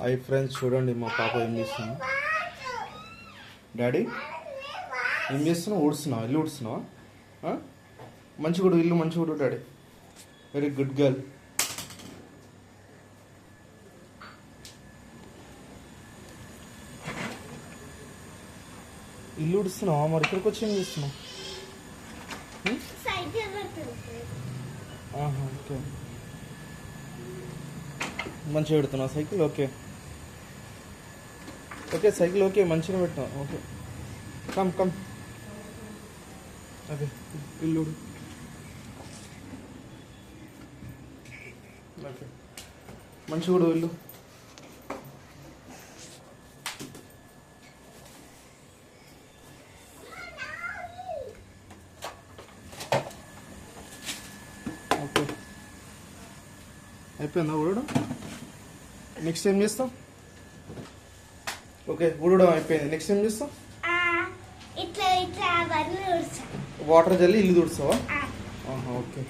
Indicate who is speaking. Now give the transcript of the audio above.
Speaker 1: Hi friends చూడండి మా పాప ఏం చేస్తుంది? డాడీ ఏం చేస్తున్నావు? ఊడుస్తున్నావు? ఇల్లు ఊడుస్తున్నావా? మంచి కూడా ఇల్లు మంచిగుడు డాడీ వెరీ గుడ్ గర్ల్ ఇల్లు ఊడుస్తున్నావా? మరి ఇక్కడికి వచ్చి ఏం చేస్తున్నావు? Hmm? ఓకే మంచిగా పెడుతున్నావు? Cycle? Okay okay cycle okay మంచిగా పెట్టినావు ఓకే. Come come. అదే ఇల్లు ఓకే. మంచిగా కూడా ఇల్లు. ఓకే. అయిపోయిందా ఊడడం నెక్స్ట్ ఏం చేస్తాం? ఓకే ఊడడం అయిపోయింది. నెక్స్ట్ ఏం చేస్తాం
Speaker 2: ఇట్లా ఇట్లా
Speaker 1: వాటర్ జల్లి ఇల్లు తుడుస్తావా? ఓకే.